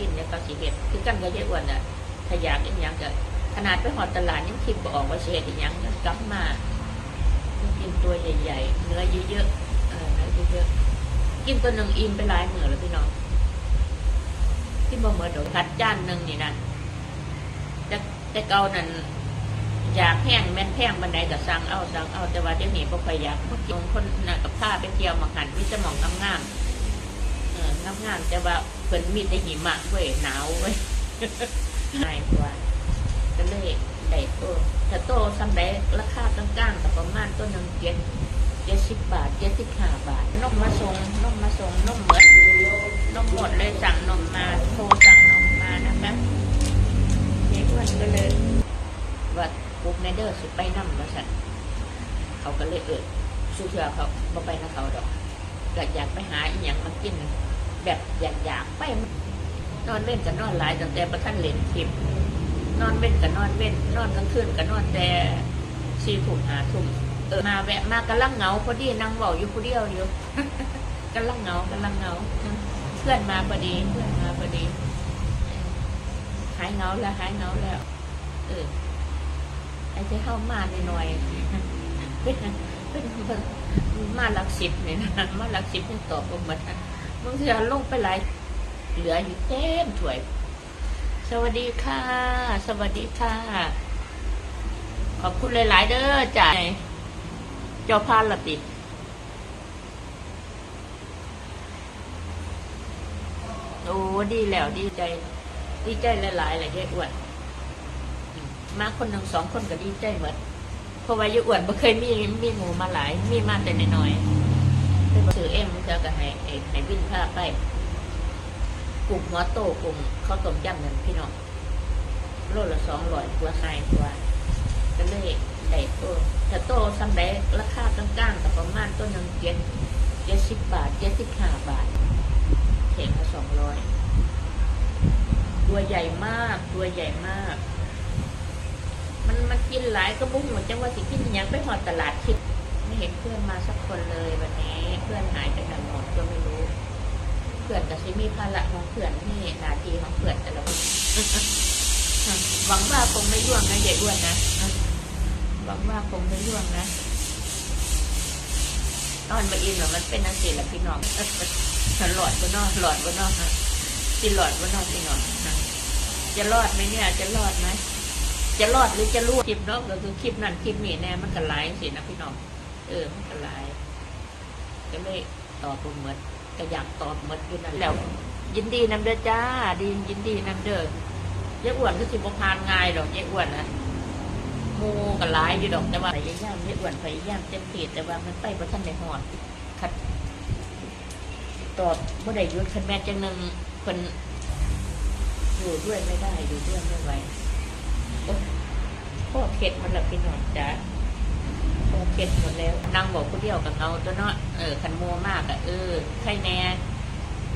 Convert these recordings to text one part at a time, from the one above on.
กินเนี่ยก็สิเฮ็ดคือกันกับยายอ้วนน่ะถ้าอยากอีหยังก็ขนาดไปหอดตลาดยังคิดบ่ออกว่าเฮ็ดอีหยังยังกลับมากินตัวใหญ่ๆ เนื้อเยอะๆเออเนื้อเยอะๆกินตัวหนึ่งอิ่มไปหลายมื้อแล้วพี่น้องกินบ่เหมือนดอกกัดจานหนึ่งนี่นะแต่แต่เกานั้นอยากแห้งแม่นแพงบันไดก็สั่งเอาสั่งเอาแต่ว่าเดี๋ยวนี้บ่ค่อยากบางคนน่ะกับพาไปเที่ยวมาหันมีแต่หมองงามๆเอองามๆแต่ว่า เพิ่นมีแต่หิมะเว้ยหนาวเว้ยง่ายกว่าก็เลยได้โตถ้าโตซ้ำได้ราคากลางๆกับประมาณต้นหนึ่งเจ็ดเจ็ดสิบบาทเจ็ดสิบห้าบาทนมมาส่งนมมาส่งนมหมดนมหมดเลยสั่งนมมาโทรสั่งนมมานะคะเด็กวันก็เลยว่าปุ๊บในเดอร์สิไปนั่มาสั่นเขาก็เลยเอิดสู้เชื่อเขาบ่ไปนะเขาดอกก็อยากไปหาอีหยังมากิน แบบอยากอยากๆไปนอนเว้นกับนอนหลายตั้งแต่ประท่านเล่นคลิปนอนเว้นกับนอนเว้นนอนกลางคืนกับนอนแต่สี่ทุ่มหาทุ่มเออมาแวะมากำลังเงาพอดีนั่งเบาอยู่คนเดียวอยู่กำลังเงากำลังเงาเพื่อนมาพอดีเพื่อนมาพอดีหายเงาแล้วหายเงาแล้ว เออไอ้ที่เข้ามาหน่อยเป็นเป็นเป็นมาหลักสิบเนี่ยนะมาหลักสิบยังตอบบ่หมดน บางทีลงไปหลายเหลืออยู่เต็มถ้วย สวัสดีค่ะ สวัสดีค่ะ ขอบคุณหลาย ๆ เด้อจ่ายเจ้าพานละติโอ้ดีแล้วดีใจ ดีใจหลายๆเลยยายอ้วนมาคนหนึ่งสองคนก็ดีใจหมดเพราะว่ายายอ้วนบ่เคยมีมีหมูมาหลาย มีมาแต่น้อยๆ เป็นซื้อเอ็มเธอก็ให้ให้ให้วินพาไป กลุ่มหัวโตกลุ่มข้าวต้มยำนั่นพี่น้องโลละสองร้อยกว่าไฮกว่าก็เลยได้โตถ้าโตซ้ำได้ราคากลางๆกับประมาณต้นหนึ่งเจ็ดเจ็ดสิบบาทเจ็ดสิบห้าบาทเข่งละสองร้อยตัวใหญ่มากตัวใหญ่มาก มันมันกินหลายก็บุ้งเหมือนจังว่าสิกินยังไปหอดตลาดคิดไม่เห็นเพื่อนมาสักคนเลยวันนี้ พื่อนหายไปไหนหมดก็ไม่รู้เพื่อนกับซิมีภาระของเพื่อนนี่นาทีของเพื่อนแต่ละคนหวังว่าคงไม่ย่วงนะใหญ่อ้วนนะหวังว่าคงไม่ย่วงนะนอนมาอินหรอมันเป็นนังสีละพี่น้องหลอดบนนอกหลอดบนนอกฮะกินหลอดบนนอกพี่น้องจะรอดไหมเนี่ย จะรอดไหมจะรอดหรือจะรั่วคลิปนาะก็คือคลิปนั้นคลิปนี้แน่มันก็ไลฟ์สินะพี่น้อง เออ มันก็ไลฟ์ ก็เลยตอบเหมือนก็อยากตอบเหมือนอยู่นั่นแล้วยินดีนำเด้อจ้า ดียินดีนำเด้อยายอ้วนก็สิบพานง่ายดอกยายอ้วนนะมูก็หลายอยู่ดอกแต่ว่าพยายามยายอ้วนพยายามเต็มที่แต่ว่ามันไปเพราะท่านในหอดคัดตอบเมื่อใดยุดคันแม่จังหนึ่งคนอยู่ด้วยไม่ได้อยู่ด้วยไม่ไหวโอ๊ยพ่อเข็ดมันละพี่น้องจ้า พ่อเข็ดหมดแล้วนั่งบอกผู้เดียวกับเงาตัวเนาะเออคันโมมากอะเออใครแน่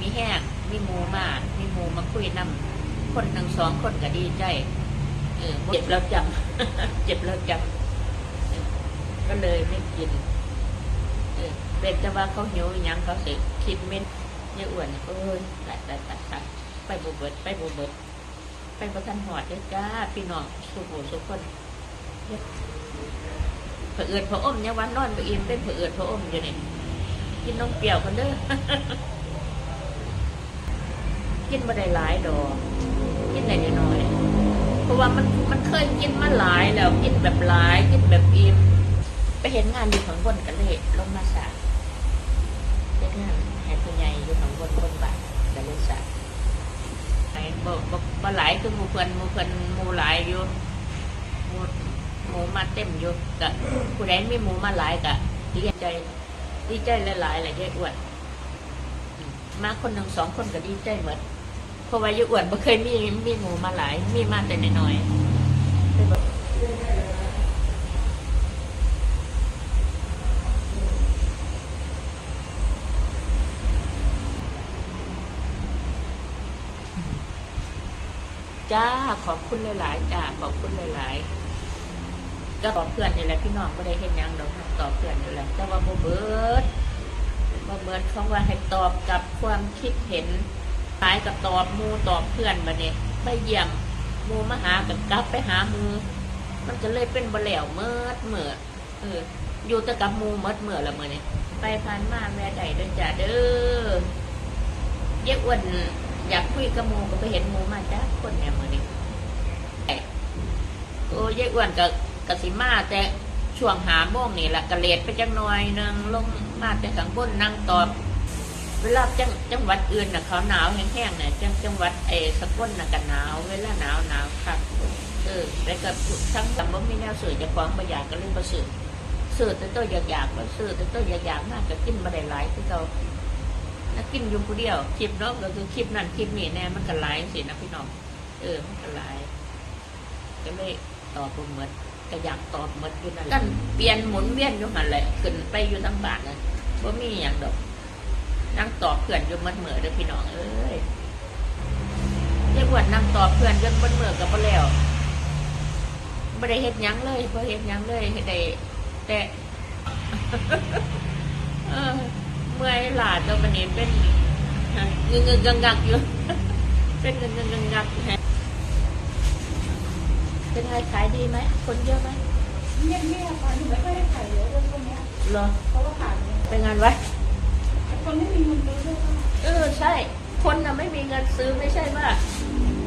มีแห้งมีหมูมากมีหมูมาคุยนำคนหนึ่งสองคนก็ดีใจเออเจ็บแล้วจำเจ็บแล้วจำก็เลยไม่กินเออเป็นแต่ว่าเขาหิวยังเขาสิคิดเม็นเยอะอ้วนเอ้ยตัดตัดตัดตัดไปบูเบิดไปบูเบิดไปประทันหอดเด้อจ้าพี่น้องสุโขสุขคนเฮ็ด เผื่อเอิดพระอมเนี่ยวันนอนไปอิ่มเป็นเผื่อเอิดพระอมอยู่นี่กินนมเปรี้ยวกันเด้อกินมาได้หลายดอกกินได้น้อยเพราะว่ามันมันเคยกินมาหลายแล้วกินแบบหลาย กินแบบอิ่มไปเห็นงานอยู่ข้างบนกันเลยลงมาสาเฮ็ดงานให้ผู้ใหญ่อยู่ข้างบนบนบ้านกันเลยสาไอ้บ่บ่บ่หลายคือมูเพิ่นมูเพิ่นมูหลายอยู่มู หมูมาเต็มอยู่กะผู้ใดมีหมูมาหลายกะดีใจดีใจหลายๆหละยายอ้วน มาคนหนึ่งสองคนก็ดีใจหมดเพราะว่ายายอ้วนบ่เคยมีมีหมูมาหลาย มีมาแต่น้อยจ้าขอบคุณหลาย ๆ จ้าขอบคุณหลาย ๆ ก็ตอบเพื่อนนี่แหละพี่น้องก็ได้เห็นยังดอกตอบเพื่อนนี่แหละแต่ว่าโมเบิร์ดบ่เหมือนคำว่าให้ตอบกับความคิดเห็นตายกับตอบมูตอบเพื่อนมาเนี่ยไปเยี่ยมมูมาหากับกลับไปหาหมูมันก็เลยเป็นบะแหลวเมิดเมื่อเอออยู่แต่กับมูเมิดเมื่อละเมื่อนี่ไปผ่านมาแม่ใดเด้อจ้าเด้อเยกอ้วนอยากคุยกับมูก็ไปเห็นมูมาจ้าคนเนี่ยมื่อนี้โอ้เยกอ้วนกับ กสิมาแต่ช่วงหาโมงนี่แหละกระเลดไปจังหน่อยหนึงลงมาแต่ข้างบนนั่งตอบเวลาจังจังหวัดอื่นน่ะเขาหนาวแห้งๆนี่ยจังจังหวัดเออสกลน่ะกันหนาว เวลาหนาวหนาวครับเออแล้วก็ทั้งจำว่มีแนวสื่อจะความประหยัดก็เลยมาสื่อสื่อแต่ตัวอยากอยากๆมาสื่อแต่ตัวอยากๆมากก็กินมาได้หลายคือเรานักกินอยู่ผู้เดียวคลิปนาะก็คือคลิปนั้นคลิปนี้แน่มันก็หลายสินะพี่น้องเออมันก็หลายก็เลยตอบบ่เหมือน ก็อยากตอบหมือยู่นั่นแหละกันเปลี่ยนหมุนเวียนอยู่หันแหละขึ้นไปอยู่ทั้งบ้านนะว่ามีอย่างดอกนั่งตอบเพื่อนอยู่มันเหมือเด้อพี่น้องเอ้ยเรียกว่านั่งตอบเพื่อนจนมันเหมือกับบ่แล้วบ่ได้เฮ็ดยังเลยบ่เฮ็ดยังเลยเฮ็ดได้แต่เมื่อยหลาตัวบันนี้เป็นเงึงเงึงงักงักอยู่เป็นเงึงเงึงงักงัก เป็นไงขายดีไหม คนเยอะไหมเงียบๆค่ะหนูไม่ค่อยได้ขายเยอะเรื่องพวกเนี้ยเหรอเพราะว่าขายเนี่ยเป็นงานไว้คนไม่มีเงินซื้อเสื้อผ้าเออใช่ คนน่ะไม่มีเงินซื้อไม่ใช่ว่า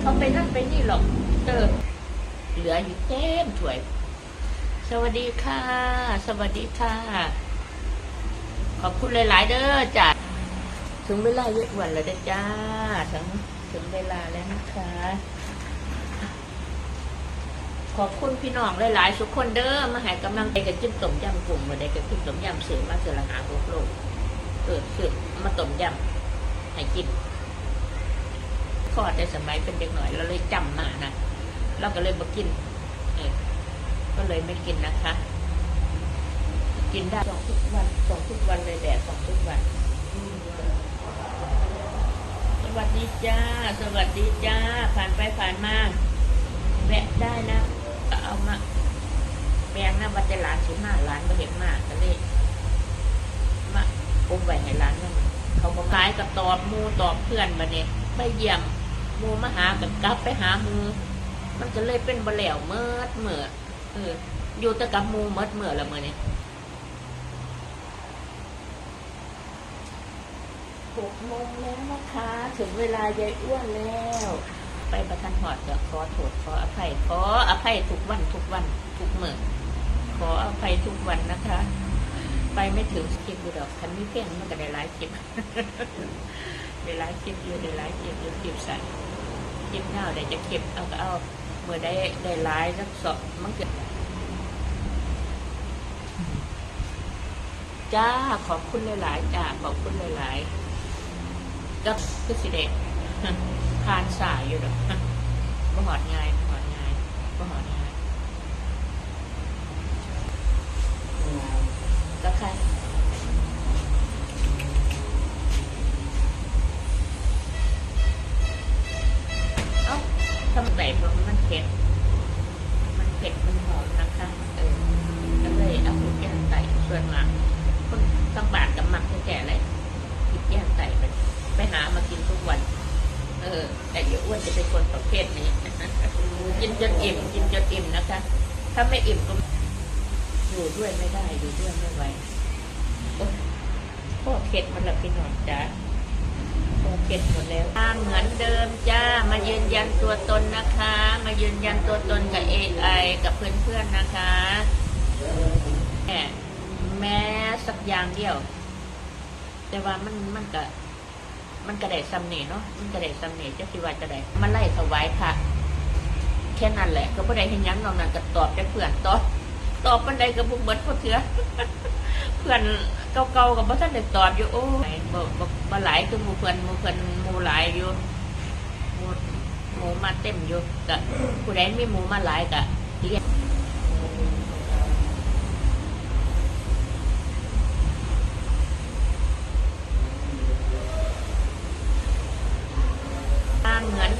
เขาไปนั่นไปนี่หรอกเออเหลืออยู่เต็มถ้วย สวัสดีค่ะ สวัสดีค่ะ ขอบคุณหลาย ๆ เด้อจ้ะถึงเวลาเยอะวันแล้วเด้อจ้า ถึงถึงเวลาแล้วนะคะ ขอบคุณพี่น้องหลายๆทุกคนเด้อมาห้กำลังใจกับจิ้มต้มยำกลุ่มมาได้กับจิ้มต้มยำเสือมาเสือละหาโลกโลกเออเสือมาต้มยำให้กินคลอดในสมัยเป็นเด็กหน่อยเราเลยจำมานะเราก็เลยมากินเออก็เลยไม่กินนะคะ กินได้สองทุกวันสองทุกวันเลยแดดสองทุกวันสวัสดีจ้า สวัสดีจ้า ผ่านไปผ่านมาแวะได้นะ เอามาแบงนะวัดจะหลานสิมาหลานมาเห็นมากก็เลยมาอุ้มไว้ให้หลานนั่นเขาบอกขายกับตอบมูตอบเพื่อนมาเนี่ยไปเยี่ยมมูมาหากับกลับไปหาหมูมันก็เลยเป็นบะแหลวเมิดเมื่อเอออยู่แต่กับมูเมิดเมื่อละเมื่อเนี่ยหกโมงแล้วนะคะ ถึงเวลายายอ้วนแล้ว ไปประทันหอดก็ขอโทษขออภัยขออภัยทุกวันทุกวันทุกเมื่อขออภัยทุกวันนะคะ ไปไม่ถึงคลิปอยู่ดอกคันนี้เพียงมันก็ได้หลายคลิปได้หลายคลิปอยู่ได้หลายคลิปอยู่คลิปใส่คลิปเงาได้จะคลิปเอาก็เอาเมื่อได้ได้หลายสักสองมันเกิดจ้าขอบคุณหลายๆจ้าขอบคุณหลายๆก็คือสิเด็ก ทานสายอยู่ดอกบ่หอดง่ายบ่หอดง่ายบ่หอดง่ายก็ใครเอ้าทำไมเพราะมันเผ็ดมันเผ็ดมันหอมนะคะเออก็เลยเอาพริกแกงใส่ส่วนหลังคนต้องบาทกับมักแก่เลยพริกแกงใส่ไป ไปหามากินทุกวัน เออแต่เดี๋ยวอ้วนจะเป็นคนประเภทนี้กินจนอิ่มกินจนอิ่มนะคะ ถ้าไม่อิ่มก็อยู่ด้วยไม่ได้อยู่ด้วยไม่ไหวโอ๊ยพ่อเข็ดมันละพี่หนอนจ้าโอเคหมดแล้วตามเหมือนเดิมจ้ามายืนยันตัวตนนะคะ มายืนยันตัวตนกับ AI กับเพื่อนๆนะคะแม่แม้สักอย่างเดียว แต่ว่ามันมันก็ มันกระไดซัมเน่เนาะมันกระไดซัมเน่จะคิว่าจะได้มาไล่ถวายค่ะแค่นั้นแหละ ก็บ่ได้เห็นยังนอกนั้นก็ตอบแต่เพื่อนตอบตอบปันใดกับบุกเบิดพวกเถือเพื่อนเก่าๆกับบ่ทันได้ตอบอยู่โอ้ยบ่บ่บ่หลายคือหมู่เพื่อนหมู่เพื่อนหมู่หลายอยู่หมู่หมู่มาเต็มอยู่ก็ผู้ใดมีหมู่มาหลายก็เรียก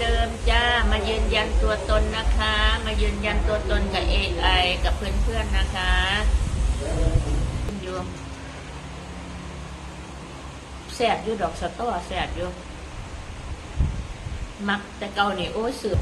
เดิมจ้า มายืนยันตัวตนนะคะ มายืนยันตัวตนกับเอกับเพื่อนๆนะคะโยู่แสบอยู่ดอกสตอแสบอยู่ มักแต่เก่านี่โอ้สืบ